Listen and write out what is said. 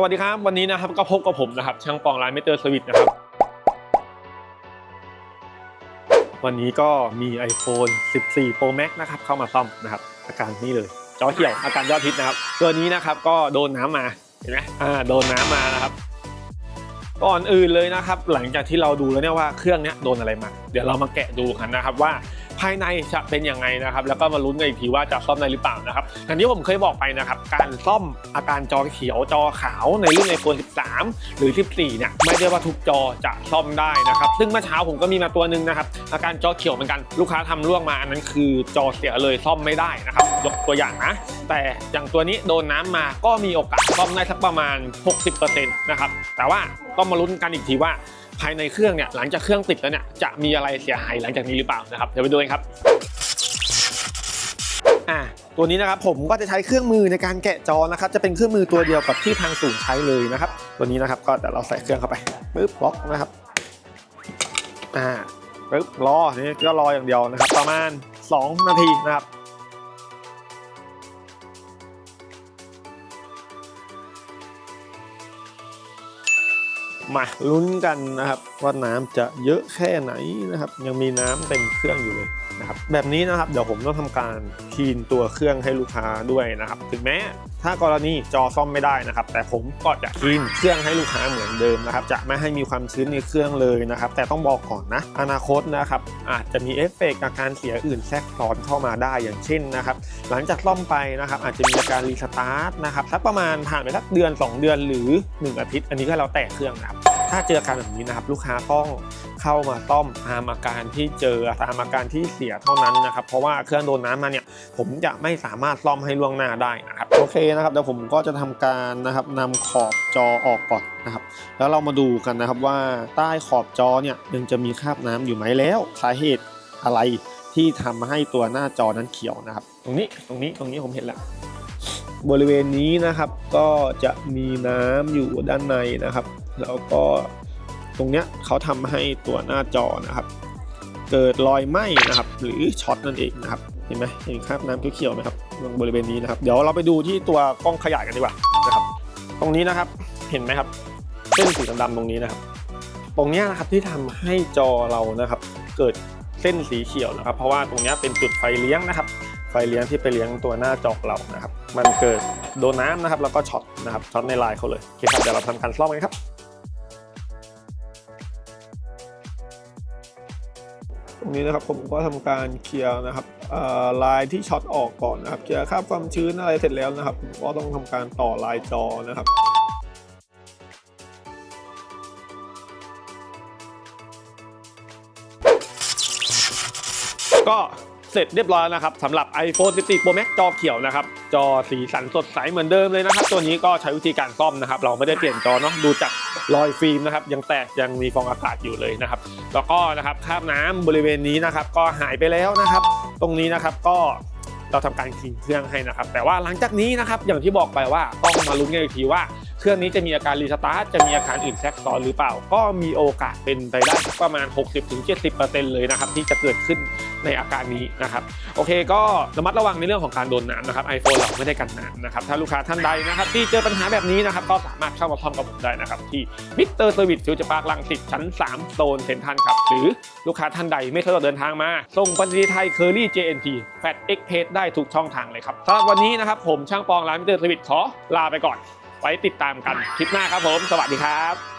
สวัสดีครับ วันนี้นะครับก็พบกับผมนะครับ ช่างปองร้านเมเตอร์สวิตนะครับ วันนี้ก็มี iPhone 14 Pro Max นะครับเข้ามาซ่อมนะครับ อาการนี่เลยจอเขียวอาการยอดฮิตนะครับ ตัวนี้นะครับก็โดนน้ำมาเห็นไหมอ่าโดนน้ำมานะครับก่อนอื่นเลยนะครับ หลังจากที่เราดูแล้วเนี่ยว่าเครื่องเนี้ยโดนอะไรมา เดี๋ยวเรามาแกะดูกันนะครับว่า ภายในจะเป็นยังไงนะครับ แล้วก็มาลุ้นกันอีกทีว่าจะซ่อมได้หรือเปล่านะครับอย่างที่ผมเคยบอกไปนะครับ การซ่อมอาการจอเขียวจอขาวในรุ่น iPhone 13 หรือ 14 เนี่ย ไม่ได้ว่าทุกจอจะซ่อมได้นะครับ ซึ่งเมื่อเช้าผมก็มีมาตัวหนึ่งนะครับ อาการจอเขียวเหมือนกัน ลูกค้าทำร่วงมา อันนั้นคือจอเสียเลยซ่อมไม่ได้นะครับ ยกตัวอย่างนะ แต่อย่างตัวนี้โดนน้ำมาก็มีโอกาสซ่อมได้สักประมาณ 60%นะครับ แต่ว่าต้องมาลุ้นกันอีกทีว่า ภายในเครื่องเนี่ยหลังจากเครื่องติดแล้วเนี่ยจะมีอะไรเสียหายหลังจากนี้หรือเปล่านะครับเดี๋ยวไปดูกันครับอ่าตัวนี้นะครับผมก็จะใช้เครื่องมือในการแกะจอนะครับจะเป็นเครื่องมือตัวเดียวกับที่ทางศูนย์ใช้เลยนะครับ ตัวนี้นะครับก็เดี๋ยวเราใส่เครื่องเข้าไปปึ๊บล็อกนะครับอ่าปึ๊บรอนี่ก็รออย่างเดียวนะครับ ประมาณ 2 นาทีนะครับ มาลุ้นกันนะครับว่าน้ำจะเยอะแค่ไหนนะครับ ยังมีน้ำเต็มเครื่องอยู่เลยนะครับ แบบนี้นะครับเดี๋ยวผมต้องทำการคลีนตัวเครื่องให้ลูกค้าด้วยนะครับ ถึงแม้ถ้ากรณีจอซ่อมไม่ได้นะครับ แต่ผมก็จะคลีนเครื่องให้ลูกค้าเหมือนเดิมนะครับ จะไม่ให้มีความชื้นในเครื่องเลยนะครับ แต่ต้องบอกก่อนนะอนาคตนะครับ อาจจะมีเอฟเฟกต์อาการเสียอื่นแทรกซ้อนเข้ามาได้อย่างเช่นนะครับ หลังจากซ่อมไปนะครับ อาจจะมีอาการรีสตาร์ทนะครับสักประมาณผ่านไปสักเดือน 2 เดือนหรือ 1 อาทิตย์ อันนี้ก็แล้วแต่เครื่องนะครับ ถ้าเจออาการแบบนี้นะครับ ลูกค้าต้องเข้ามาซ่อมตามอาการที่เจอตามอาการที่เสียเท่านั้นนะครับ เพราะว่าเครื่องโดนน้ำมาเนี่ย ผมจะไม่สามารถซ่อมให้ล่วงหน้าได้นะครับโอเคนะครับเดี๋ยวผมก็จะทำการนะครับนำขอบจอออกก่อนนะครับ แล้วเรามาดูกันนะครับว่าใต้ขอบจอเนี่ยยังจะมีคราบน้ำอยู่ไหมแล้วสาเหตุอะไรที่ทำให้ตัวหน้าจอนั้นเขียวนะครับ ตรงนี้ตรงนี้ตรงนี้ผมเห็นแล้ว บริเวณนี้นะครับก็จะมีน้ำอยู่ด้านในนะครับ แล้วก็ตรงเนี้ยเขาทำให้ตัวหน้าจอนะครับ เกิดรอยไหม้นะครับ หรือช็อตนั่นเองนะครับเห็นไหมเห็นคราบน้ำเขียวๆไหมครับตรงบริเวณนี้นะครับ เดี๋ยวเราไปดูที่ตัวกล้องขยายกันดีกว่านะครับ ตรงนี้นะครับเห็นไหมครับ เส้นสีดำๆตรงนี้นะครับ ตรงเนี้ยนะครับที่ทำให้จอเรานะครับ เกิดเส้นสีเขียวนะครับ เพราะว่าตรงเนี้ยเป็นจุดไฟเลี้ยงนะครับ ไฟเลี้ยงที่ไปเลี้ยงตัวหน้าจอเรานะครับ มันเกิดโดนน้ำนะครับ แล้วก็ช็อตนะครับช็อตในลายเขาเลยโอเคครับเดี๋ยวเราทำการซ่อมกันครับตรงนี้นะครับผมก็ทำการเคลียร์นะครับลายที่ช็อตออกก่อนนะครับเคลียร์คราบความชื้นอะไรเสร็จแล้วนะครับผมก็ต้องทำการต่อลายจอนะครับก็ เสร็จเรียบร้อยนะครับสำหรับ iPhone 14 Pro Max จอเขียวนะครับ จอสีสันสดใสเหมือนเดิมเลยนะครับ ตัวนี้ก็ใช้วิธีการซ่อมนะครับ เราไม่ได้เปลี่ยนจอเนาะดูจากรอยฟิล์มนะครับ ยังแตกยังมีฟองอากาศอยู่เลยนะครับ แล้วก็นะครับคราบน้ำบริเวณนี้นะครับ ก็หายไปแล้วนะครับ ตรงนี้นะครับก็เราทำการคลีนเครื่องให้นะครับ แต่ว่าหลังจากนี้นะครับอย่างที่บอกไปว่าต้องมาลุ้นกันอีกทีว่า เครื่องนี้จะมีอาการรีสตาร์ทจะมีอาการอื่นแทรกซ้อนหรือเปล่า ก็มีโอกาสเป็นไปได้สักประมาณ 60-70%เลยนะครับที่จะเกิดขึ้นในอาการนี้นะครับโอเคก็ระมัดระวังในเรื่องของการโดนน้ำนะครับ iPhone เราไม่ได้กันน้ำนะครับถ้าลูกค้าท่านใดนะครับที่เจอปัญหาแบบนี้นะครับก็สามารถเข้ามาซ่อมกับผมได้นะครับที่มิสเตอร์เซอร์วิสฟิวเจอร์พาร์คลังสิตชั้น 3 โซนเซ็นทรัลครับหรือลูกค้าท่านใดไม่สะดวกเดินทางมาส่งปฏิทินไทยเคอรี่ JNT แฟตเอ็กเพได้ทุกช่องทางเลยครับสำหรับวันนี้นะครับผมช่างปองร้านมิสเตอร์เซอร์วิสขอลาไปก่อน ไว้ติดตามกันคลิปหน้าครับผม สวัสดีครับ